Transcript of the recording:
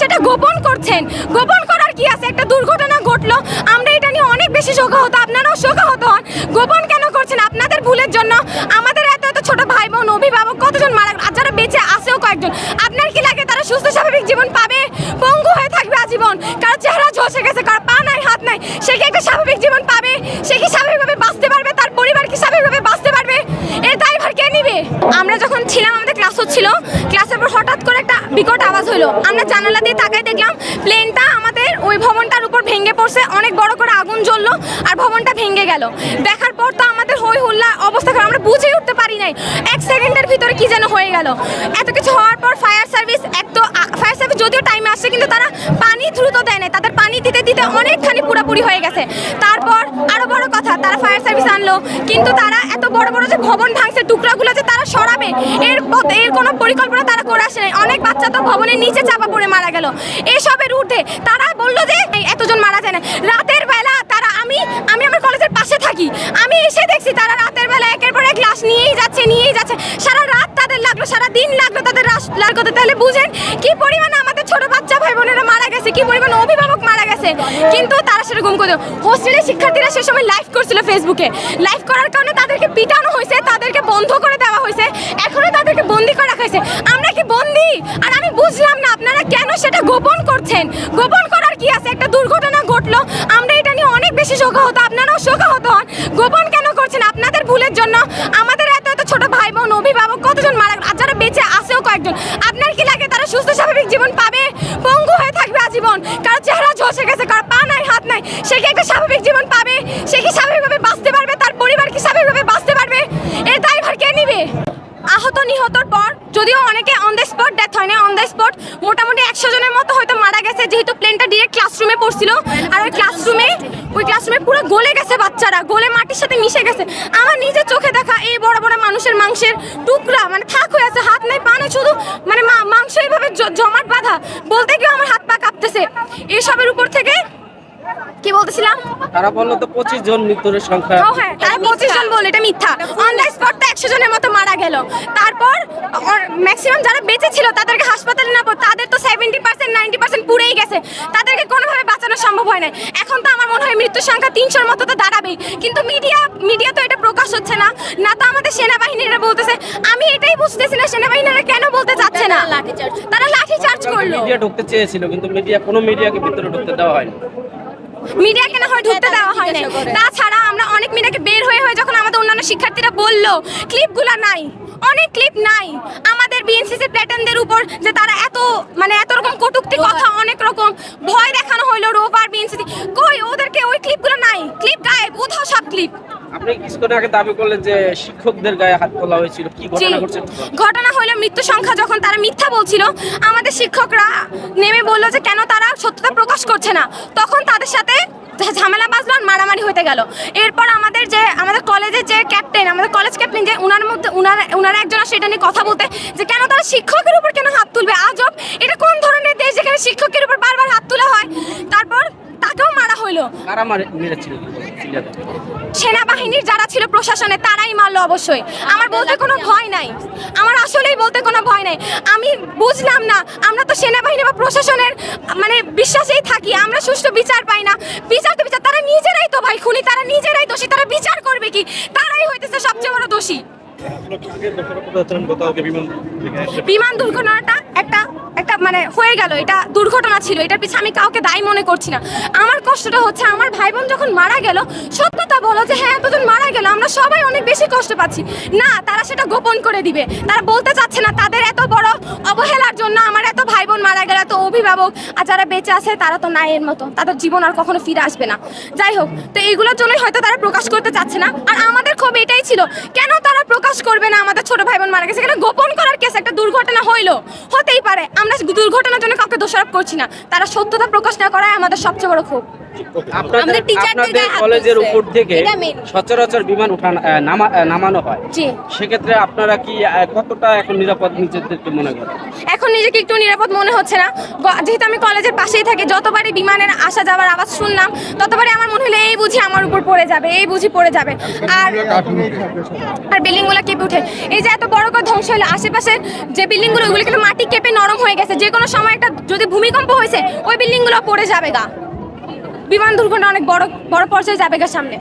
সেটা গোপন করছেন। গোপন করার কি আছে? একটা দুর্ঘটনা ঘটলো। আমরা এটা নিয়ে অনেক বেশি শোকাহত। আপনারাও শোকাহত হন। গোপন কেন করছেন? আপনাদের ভুলের জন্য আমাদের এত এত ছোট ভাই বোন অভিভাবক কতজন মারা? আর বেঁচে আসেও কয়েকজন। আপনার কি লাগে তারা সুস্থ, স্বাভাবিক জীবন পাবে? পঙ্গু হয়ে থাকবে আজীবন। কারও চেহারা ঝলসে গেছে, কারও পা নাই, হাত নাই। সে কি একটা স্বাভাবিক জীবন পাবে? সে কি স্বাভাবিকভাবে বাঁচতে পারবে? তার পরিবার কি স্বাভাবিকভাবে বাঁচতে পারবে? এর দায়ভার কে নিবে? আমরা যখন ছিলাম, আমাদের ক্লাস হচ্ছিল। ক্লাসের পর হঠাৎ করে একটা বিকট হলো। আমরা জানালা দিয়ে তাকাই দেখলাম প্লেনটা আমাদের ওই ভবনটার উপর ভেঙে পড়ছে, অনেক বড় করে আগুন জ্বললো আর ভবনটা ভেঙে গেল। দেখার পর তো আমাদের হই হুল্লা অবস্থা খারাপ, আমরা বুঝেই উঠতে পারি নাই। এক সেকেন্ডের ভিতরে কি যেন হয়ে গেল। এত কিছু হওয়ার পর ফায়ার সার্ভিস এক তো যদিও টাইমে আসছে, কিন্তু তারা পানি দ্রুত দেয় না তাদের পানি দিতে দিতে অনেকখানি পুরোপুরি হয়ে গেছে। তারপর আরও বড় কথা, তারা ফায়ার সার্ভিস আনলো, কিন্তু তারা এত বড় বড় যে ভবন ভাঙছে, টুকরাগুলো যে তারা সরাবে, এর এর কোনো পরিকল্পনা তারা করে আসে নাই। অনেক বাচ্চা তো ভবনের নিচে চাপা পড়ে মারা গেল। এসবের ঊর্ধ্বে তারা বলল যে এতজন মারা যায় না রাতের বেলা তারা, আমি আমি আমার কলেজের পাশে থাকি। আমি এসে দেখছি তারা রাতের বেলা একের পর এক লাশ নিয়েই যাচ্ছে নিয়েই যাচ্ছে। সারা রাত তাদের লাগল, সারা দিন লাগল তাদের লাশ লাগল তাহলে বুঝেন কি পরিমাণে আমাদের ছোট বাচ্চা ভাই বোনেরা মারা গেছে, কি পরিমাণ অভিভাবক মারা গেছে। কিন্তু তারা সেটা গুম করে হোস্টেলের শিক্ষার্থীরা সে সময় লাইভ করছিল ফেসবুকে লাইভ করার কারণে তাদেরকে পিটানো হয়েছে, তাদেরকে বন্ধ করে দেওয়া হয়েছে। এখনও তাদেরকে বন্দি করে রাখা হয়েছে। আমরা কি বন্দি? আর আমি বুঝলাম না, আপনারা কেন সেটা গোপন করছেন? গোপন করার কি আছে? একটা দুর্ঘটনা ঘটলো, আমরা এটা নিয়ে অনেক বেশি শোকাহত। আপনারাও শোকাহত হন। গোপন কেন করছেন? আপনাদের ভুলের জন্য আমাদের এত এত ছোট ভাই বোন অভিভাবক কতজন মারা গেল? আর যারা বেঁচে আসেও কয়েকজন। আপনার কি লাগে তারা সুস্থ স্বাভাবিক জীবন পাবে? পঙ্গু হয়ে থাকবে আজীবন। কারও চেহারা ঝলসে গেছে, কারও পা নাই, হাত নাই। সে কি একটা স্বাভাবিক জীবন পাবে? সে কি স্বাভাবিকভাবে বাঁচতে পারবে? তার পরিবার কি স্বাভাবিকভাবে বাঁচতে পারবে? এর দায়ভার কে নিবে? আহত নিহতর পর যদিও অনেকে অন দ্য স্পট ডেথ হয় না অন দ্য স্পট মোটামুটি একশো জনের মতো হয়তো মারা গেছে, যেহেতু প্লেনটা ডিরেক্ট ক্লাসরুমে পড়ছিল। আর ওই ক্লাসরুমে ক্লাসরুমে পুরো গলে গেছে বাচ্চারা গলে মাটির সাথে মিশে গেছে। আমার নিজের চোখে দেখা এই বড় বড় মানুষের মাংসের টুকরা মানে থাক হয়ে আছে হাত নাই পা নাই শুধু মানে মাংস এইভাবে জমাট বাঁধা। বলতে গিয়ে আমার হাত পা কাঁপতেছে। এসবের উপর থেকে কি বলতেছিলাম? তারা বলল তো পঁচিশ জন মৃত্যুর সংখ্যা। ও হ্যাঁ তারা পঁচিশ জন বলে এটা মিথ্যা। অন দ্য স্পট তো একশো জনের মতো মারা গেল। তারপর ম্যাক্সিমাম যারা বেঁচে ছিল তাদেরকে হাসপাতালে না তাদের তো সেভেন্টি পার্সেন্ট নাইনটি পার্সেন্ট পুড়েই গেছে। তাদেরকে কোনোভাবে সম্ভব হয় না এখন তো আমার মনে হয় মৃত্যুর সংখ্যা তিনশোর মতো তো দাঁড়াবেই। কিন্তু মিডিয়া মিডিয়া তো এটা প্রকাশ হচ্ছে না। না তো আমাদের সেনাবাহিনীরা বলতেছে। আমি এটাই বুঝতেছি না সেনাবাহিনীরা কেন বলতে চাচ্ছে না? তারা লাঠি চার্জ করল। মিডিয়া ঢুকতে চেয়েছিল কিন্তু মিডিয়া কোনো মিডিয়াকে ভিতরে ঢুকতে দেওয়া হয়নি। মিডিয়া কেন হয় ঢুকতে দেওয়া হয় না তাছাড়া আমরা অনেক মিডিয়াকে বের হয়ে হয়ে যখন আমাদের অন্যান্য শিক্ষার্থীরা বলল ক্লিপগুলো নাই অনেক ক্লিপ নাই। আমাদের বিএনসিসি প্ল্যাটনদের উপর যে তারা এত মানে এত রকম কটুক্তি কথা অনেক রকম ভয় দেখানো হলো কই ওদেরকে ওই ক্লিপগুলো নাই। ক্লিপ গায়েব উধাও সব ক্লিপ আপনি কিছুক্ষণ আগে দাবি করলেন যে শিক্ষকদের গায়ে হাত তোলা হয়েছিল। কি ঘটনা ঘটছে? ঘটনা হলো মৃত্যু সংখ্যা যখন তারা মিথ্যা বলছিল আমাদের শিক্ষকরা নেমে বলল যে কেন তারা সত্যতা প্রকাশ করছে না। তখন তাদের সাথে ঝামেলা বাজলো আর মারামারি হতে গেল। এরপর আমাদের যে আমাদের কলেজের যে ক্যাপ্টেন আমাদের কলেজ ক্যাপ্টেন যে উনার মধ্যে উনার উনারা একজন আসে এটা নিয়ে কথা বলতে যে কেন তারা শিক্ষকের উপর কেন হাত তুলবে? আজব এটা কোন ধরনের দেশ যেখানে শিক্ষকের উপর বারবার হাত তোলা হয় তারপর তাকেও মারা হইল কারা মেরেছিল? সেনাবাহিনীর যারা ছিল প্রশাসনে তারাই মারলো অবশ্যই। আমার বলতে কোনো ভয় নাই। আমার আসলেই বলতে কোনো ভয় নাই। আমি বুঝলাম না আমরা তো সেনাবাহিনী বা প্রশাসনের মানে বিশ্বাসেই থাকি। আমরা সুষ্ঠু বিচার পাই না। বিচার তো বিচার তারা নিজেরাই তো ভাই খুনি তারা নিজেরাই দোষী। তারা বিচার করবে কি? তারাই হইতেছে সবচেয়ে বড় দোষী। বিমান দুর্ঘটনাটা একটা একটা মানে হয়ে গেল, এটা দুর্ঘটনা ছিল, এটার পিছনে আমি কাউকে দায়ী মনে করছি না। আমার কষ্টটা হচ্ছে, আমার ভাই বোন যখন মারা গেল, সত্যতা বলো যে হ্যাঁ এতজন মারা গেল, আমরা সবাই অনেক বেশি কষ্ট পাচ্ছি। না, তারা সেটা গোপন করে দিবে। তারা বলতে চাচ্ছে না, তাদের এত বড় অবহেলার জন্য আমার এত ভাই বোন মারা গেল, এত অভিভাবক, আর যারা বেঁচে আছে, তারা তো নাই এর মতো। তাদের জীবন আর কখনো ফিরে আসবে না। যাই হোক, তো এইগুলোর জন্যই হয়তো তারা প্রকাশ করতে চাচ্ছে না। আর আমাদের ক্ষোভ এটাই ছিল, কেন তারা প্রকাশ করবে না আমাদের ছোট ভাই বোন মারা গেছে? এখানে গোপন করার কেস একটা দুর্ঘটনা হইল, হতেই পারে। আমরা দুর্ঘটনার জন্য কাউকে দোষারোপ করছি না। তারা সত্যতা প্রকাশ না করায় আমাদের সবচেয়ে বড় ক্ষোভ। আপনাদের আপনাদের কলেজের উপর থেকে সচরাচর বিমান নামানো হয়। সেক্ষেত্রে আপনারা কি কতটা এখন নিরাপদ নিজেদেরকে মনে করেন? এখন নিজেকে একটু নিরাপদ মনে হচ্ছে না। যেহেতু আমি কলেজের পাশেই থাকি যতবারই বিমানের আসা যাওয়ার আওয়াজ শুনলাম ততবারই আমার মনে হলো এই বুঝি আমার উপর পড়ে যাবে এই বুঝি পড়ে যাবে। আর আর বিল্ডিংগুলো কেঁপে উঠে এই যে এত বড় করে ধ্বংস হলো আশেপাশের যে বিল্ডিংগুলো ওইগুলো কিন্তু মাটি কেঁপে নরম হয়ে গেছে। যে কোনো সময় একটা যদি ভূমিকম্প হয়েছে ওই বিল্ডিংগুলো পড়ে যাবে গা। বিমান দুর্ঘটনা অনেক বড় বড় পর্যায়ে যাবে সামনে।